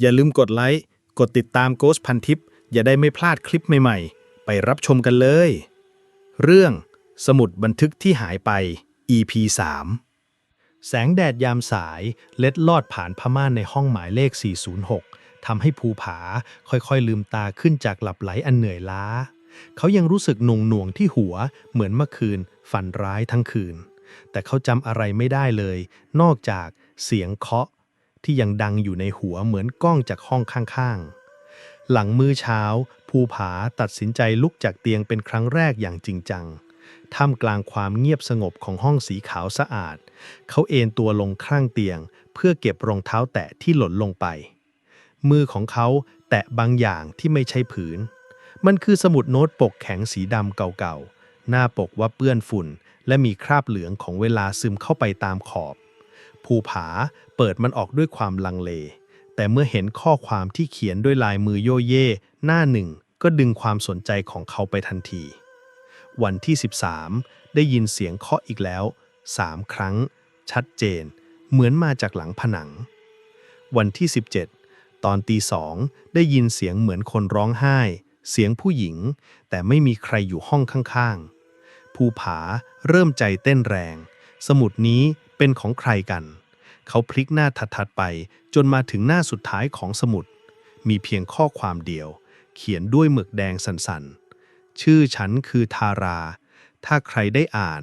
อย่าลืมกดไลค์ กดติดตาม Ghost พันทิปอย่าได้ไม่พลาดคลิปใหม่ๆ ไปรับชมกันเลย เรื่องสมุดบันทึกที่หายไป EP 3แสงแดดยามสายเล็ดลอดผ่านผ้าม่านในห้องหมายเลข 406ทำให้ภูผาค่อยๆ ลืมตาขึ้นจากหลับไหลอันเหนื่อยล้า เขายังรู้สึกหน่วงหน่วงที่หัวเหมือนเมื่อคืน ฝันร้ายทั้งคืน แต่เขาจำอะไรไม่ได้เลย นอกจากเสียงเคาะ ที่ยังดังอยู่ในหัวเหมือนกล้องจากห้องข้างๆ หลังมื้อเช้า ภูผาตัดสินใจลุกจากเตียงเป็นครั้งแรกอย่างจริงจัง ท่ามกลางความเงียบสงบของห้องสีขาวสะอาด เขาเอนตัวลงข้างเตียง เพื่อเก็บรองเท้าแตะที่หล่นลงไป มือของเขาแตะบางอย่างที่ไม่ใช่ผืน มันคือสมุดโน้ตปกแข็งสีดำเก่าๆ หน้าปกว่าเปื้อนฝุ่น และมีคราบเหลืองของเวลาซึมเข้าไปตามขอบ ภูผาเปิดมันออกด้วยความลังเล แต่เมื่อเห็นข้อความที่เขียนด้วยลายมือโยเย่หน้าหนึ่ง ก็ดึงความสนใจของเขาไปทันที วันที่ 13 ได้ยินเสียงเคาะอีกแล้ว3ครั้ง ชัดเจน เหมือนมาจากหลังผนัง วันที่ 17 ตอนตีสองได้ยินเสียงเหมือนคนร้องไห้ เสียงผู้หญิง แต่ไม่มีใครอยู่ห้องข้างๆ ภูผาเริ่มใจเต้นแรง สมุดนี้ เป็นของใครกัน เขาพลิกหน้าถัดๆไป จนมาถึงหน้าสุดท้ายของสมุด มีเพียงข้อความเดียว เขียนด้วยหมึกแดงสันๆ ชื่อฉันคือทารา ถ้าใครได้อ่าน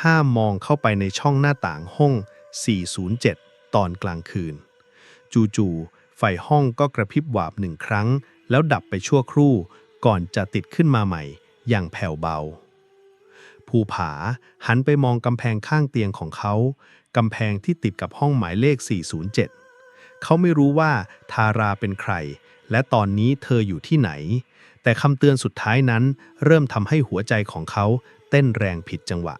ห้ามมองเข้าไปในช่องหน้าต่างห้อง 407 ตอนกลางคืน จู่ๆไฟห้องก็กระพริบวาบหนึ่งครั้ง แล้วดับไปชั่วครู่ก่อนจะติดขึ้นมาใหม่ อย่างแผ่วเบา ภูผา หันไปมองกำแพงข้างเตียงของเขา กำแพงที่ติดกับห้องหมายเลข 407 เขาไม่รู้ว่าทาราเป็นใคร และตอนนี้เธออยู่ที่ไหน แต่คำเตือนสุดท้ายนั้น เริ่มทำให้หัวใจของเขาเต้นแรงผิดจังหวะ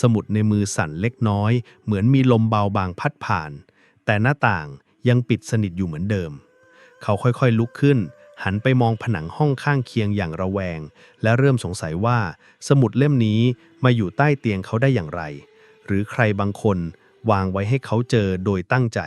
สมุดในมือสั่นเล็กน้อย เหมือนมีลมเบาบางพัดผ่าน แต่หน้าต่างยังปิดสนิทอยู่เหมือนเดิม เขาค่อยๆลุกขึ้น หันไปมองผนังห้องข้างเคียงอย่างระแวง และเริ่มสงสัยว่า สมุดเล่มนี้มาอยู่ใต้เตียงเขาได้อย่างไร หรือใครบางคนวางไว้ให้เขาเจอโดยตั้งใจ